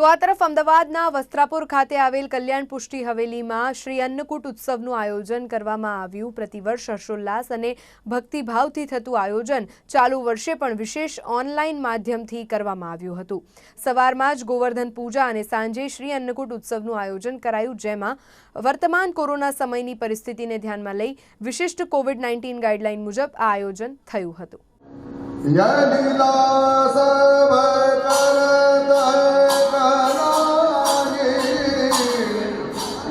તો આ તરફ અમદાવાદના વસ્ત્રાપુર ખાતે આવેલ કલ્યાણ પુષ્ટિ હવેલીમાં શ્રી અન્નકૂટ ઉત્સવનું આયોજન કરવામાં આવ્યું. પ્રતિવર્ષ હર્ષોલ્લાસ અને ભક્તિભાવથી થતું આયોજન ચાલુ વર્ષે પણ વિશેષ ઓનલાઈન માધ્યમથી કરવામાં આવ્યું હતું. સવારમાં જ ગોવર્ધન પૂજા અને સાંજે શ્રી અન્નકૂટ ઉત્સવનું આયોજન કરાયું, જેમાં વર્તમાન કોરોના સમયની પરિસ્થિતિને ધ્યાનમાં લઈ વિશિષ્ટ કોવિડ નાઇન્ટીન ગાઈડલાઈન મુજબ આ આયોજન થયું હતું.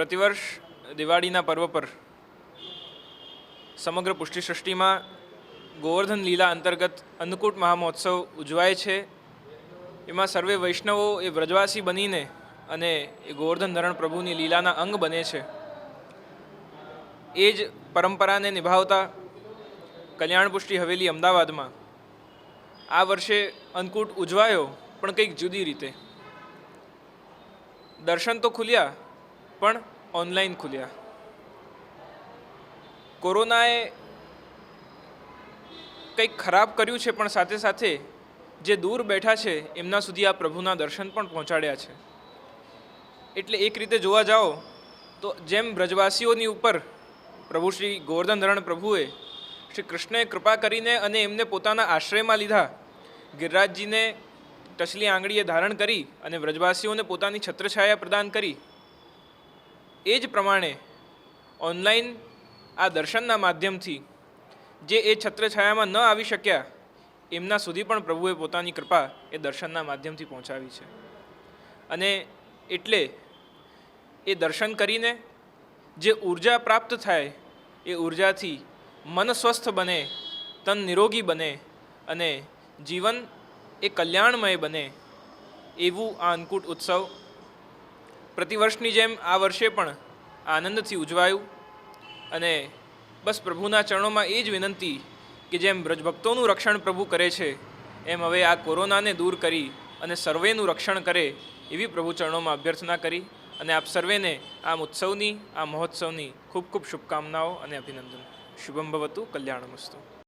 પ્રતિવર્ષ દિવાળીના પર્વ પર સમગ્ર પુષ્ટિ સૃષ્ટિમાં ગોવર્ધન લીલા અંતર્ગત અન્નકૂટ મહામહોત્સવ ઉજવાય છે. એમાં સર્વે વૈષ્ણવો એ વ્રજવાસી બનીને અને એ ગોવર્ધન ધરણ પ્રભુની લીલાના અંગ બને છે. એ જ પરંપરાને નિભાવતા કલ્યાણ પુષ્ટિ હવેલી અમદાવાદમાં આ વર્ષે અન્નકૂટ ઉજવાયો પણ કંઈક જુદી રીતે. દર્શન તો ખુલ્યા પણ ઓનલાઈન ખુલ્યા. કોરોનાએ કંઈક ખરાબ કર્યું છે, પણ સાથે સાથે જે દૂર બેઠા છે, એમના સુધી આ પ્રભુના દર્શન પણ પહોંચાડ્યા છે. એટલે એક રીતે જોવા જાઓ, તો જેમ બ્રજવાસીઓની ઉપર પ્રભુ શ્રી ગોવર્ધન ધરણ પ્રભુએ શ્રી કૃષ્ણએ કૃપા કરીને અને એમને પોતાના આશ્રયમાં લીધા, ગિરિરાજજીને ટચલી આંગળીએ ધારણ કરી અને વ્રજવાસીઓને પોતાની છત્રછાયા પ્રદાન કરી એ જ પ્રમાણે ઓનલાઈન આ દર્શનના માધ્યમથી જે એ છત્રછાયામાં ન આવી શક્યા, એમના સુધી પણ પ્રભુએ પોતાની કૃપા એ દર્શનના માધ્યમથી પહોંચાવી છે. અને એટલે એ દર્શન કરીને જે ઊર્જા પ્રાપ્ત થાય, એ ઉર્જાથી મન સ્વસ્થ બને, તન નિરોગી બને અને જીવન એ કલ્યાણમય બને, એવું આ અન્નકૂટ ઉત્સવ પ્રતિવર્ષની જેમ આ વર્ષે પણ આનંદથી ઉજવાયું. અને બસ પ્રભુના ચરણોમાં એ જ વિનંતી કે જેમ બ્રજભક્તોનું રક્ષણ પ્રભુ કરે છે, એમ હવે આ કોરોનાને દૂર કરી અને સર્વેનું રક્ષણ કરે એવી પ્રભુ ચરણોમાં અભ્યર્થના કરી. અને આપ સર્વેને આમ ઉત્સવની, આ મહોત્સવની ખૂબ ખૂબ શુભકામનાઓ અને અભિનંદન. શુભમ ભવતુ, કલ્યાણમસ્તુ.